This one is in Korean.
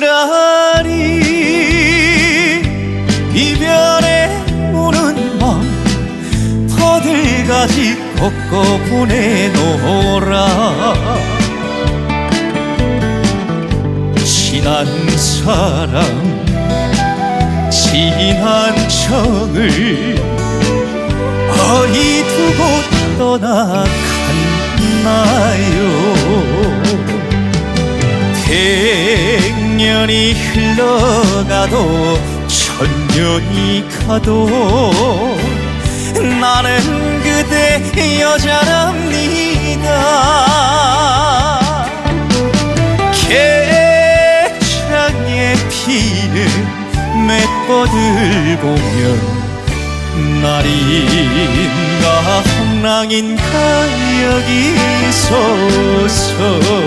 쓰라리 이별에 우는 맘 어딜까지 걷고 보내노라. 지난 사랑 지난 정을 어디 백년이 흘러가도 천년이 가도 나는 그대 여자랍니다. 개창에 피는 맷버들 보면 날인가 풍랑인가 여기 서서